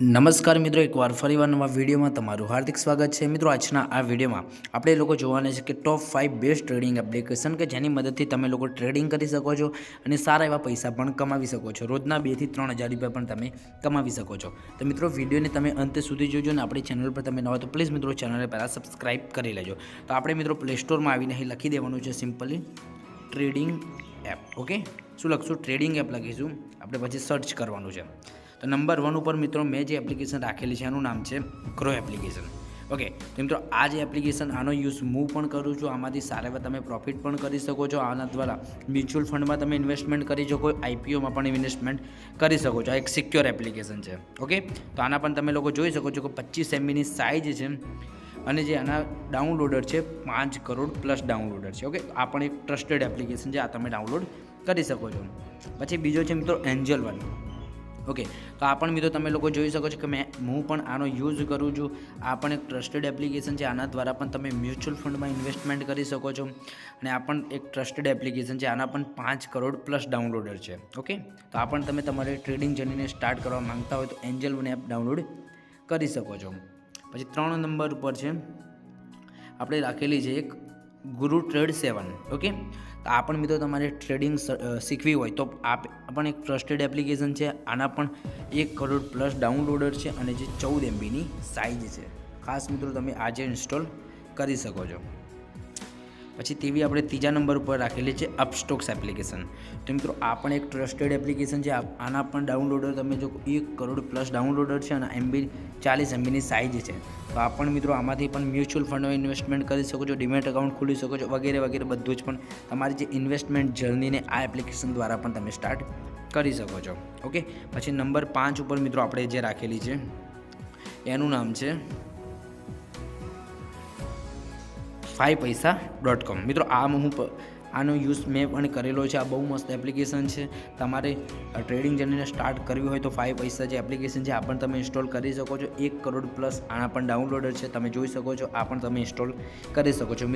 નમસ્કાર મિત્રો, એકવાર ફરીવાર નવા વિડીયોમાં તમારું હાર્દિક સ્વાગત છે. મિત્રો, આજના આ વિડીયોમાં આપણે લોકો જોવાના છે કે top five best trading application કે જેની મદદથી તમે લોકો ટ્રેડિંગ કરી શકો છો અને સારા એવા પૈસા પણ કમાવી શકો છો. રોજના બેથી ત્રણ હજાર રૂપિયા પણ તમે કમાવી શકો છો. તો મિત્રો, વિડીયોને તમે અંત સુધી જોજો અને આપણી ચેનલ પર તમે નવા તો પ્લીઝ મિત્રો ચેનલને પહેલાં સબસ્ક્રાઇબ કરી લેજો. તો આપણે મિત્રો પ્લે સ્ટોરમાં આવીને અહીં લખી દેવાનું છે સિમ્પલી ટ્રેડિંગ એપ ઓકે શું લખશું? ટ્રેડિંગ એપ લખીશું. આપણે પછી સર્ચ કરવાનું છે. તો નંબર વન ઉપર મિત્રો મેં જે એપ્લિકેશન રાખેલી છે, એનું નામ છે ક્રો એપ્લિકેશન ઓકે તો મિત્રો આ જે એપ્લિકેશન આનો યુઝ હું પણ કરું છું. આમાંથી સારા એવા તમે પ્રોફિટ પણ કરી શકો છો. આના દ્વારા મ્યુચ્યુઅલ ફંડમાં તમે ઇન્વેસ્ટમેન્ટ કરી શકો આઈપીઓમાં પણ ઇન્વેસ્ટમેન્ટ કરી શકો છો. આ એક સિક્યોર એપ્લિકેશન છે. ઓકે તો આના પણ તમે લોકો જોઈ શકો છો કે પચીસ એમબીની સાઇઝ છે અને જે આના ડાઉનલોડર છે, પાંચ કરોડ પ્લસ ડાઉનલોડર છે. ઓકે આ પણ એક ટ્રસ્ટેડ એપ્લિકેશન છે. આ તમે ડાઉનલોડ કરી શકો છો. પછી બીજો છે મિત્રો એન્જલ વન ઓકે, તો આ પણ મિત્રો તમે લોકો જોઈ શકો છો કે મેં, હું પણ આનો યુઝ કરું છું. આ પણ એક ટ્રસ્ટેડ એપ્લિકેશન છે, આના દ્વારા પણ તમે મ્યુચ્યુઅલ ફંડમાં ઇન્વેસ્ટમેન્ટ કરી શકો છો. અને આ પણ એક ટ્રસ્ટેડ એપ્લિકેશન છે, આના પણ પાંચ કરોડ પ્લસ ડાઉનલોડર છે, ઓકે? તો આ પણ તમે તમારે ટ્રેડિંગ જર્નીને સ્ટાર્ટ કરવા માંગતા હોય તો એન્જલ વન એપ ડાઉનલોડ કરી શકો છો. પછી ત્રણ નંબર ઉપર છે, આપણે રાખેલી છે એક ગુરુ ટ્રેડ સેવન, ઓકે? તો આ પણ મિત્રો તમારે ટ્રેડિંગ શીખવી હોય. તો આ પણ એક ટ્રસ્ટેડ એપ્લિકેશન છે. આના પણ એક કરોડ પ્લસ ડાઉનલોડર છે અને જે ચૌદ એમબીની સાઇઝ છે. ખાસ મિત્રો તમે આજે ઇન્સ્ટોલ કરી શકો છો. પછી તેવી આપણે ત્રીજા નંબર ઉપર રાખેલી છે અપસ્ટોક્સ એપ્લિકેશન તો મિત્રો, આ પણ એક ટ્રસ્ટેડ એપ્લિકેશન છે. આના પણ ડાઉનલોડર તમે જો એક કરોડ પ્લસ ડાઉનલોડર છે અને એમબી ચાલીસ એમબીની સાઇઝ છે. તો આ પણ મિત્રો આમાંથી પણ મ્યુચ્યુઅલ ફંડમાં ઇન્વેસ્ટમેન્ટ કરી શકો છો ડિમેટ એકાઉન્ટ ખોલી શકો છો, વગેરે વગેરે બધું જ પણ તમારી જે ઇન્વેસ્ટમેન્ટ જર્નીને આ એપ્લિકેશન દ્વારા પણ તમે સ્ટાર્ટ કરી શકો છો. ઓકે પછી નંબર પાંચ ઉપર મિત્રો આપણે જે રાખેલી છે, એનું નામ છે ફાઈવ પૈસા ડોટ કોમ મિત્રો આ હું આનો યુઝ મેં પણ કરેલો છે. આ બહુ મસ્ત એપ્લિકેશન છે. તમારે ટ્રેડિંગ જર્નીને સ્ટાર્ટ કરવી હોય તો ફાઈવ પૈસા જે એપ્લિકેશન છે, આ પણ તમે ઇન્સ્ટોલ કરી શકો છો. એક કરોડ પ્લસ આના પણ ડાઉનલોડર છે. તમે જોઈ શકો છો, આ પણ તમે ઇન્સ્ટોલ કરી શકો છો.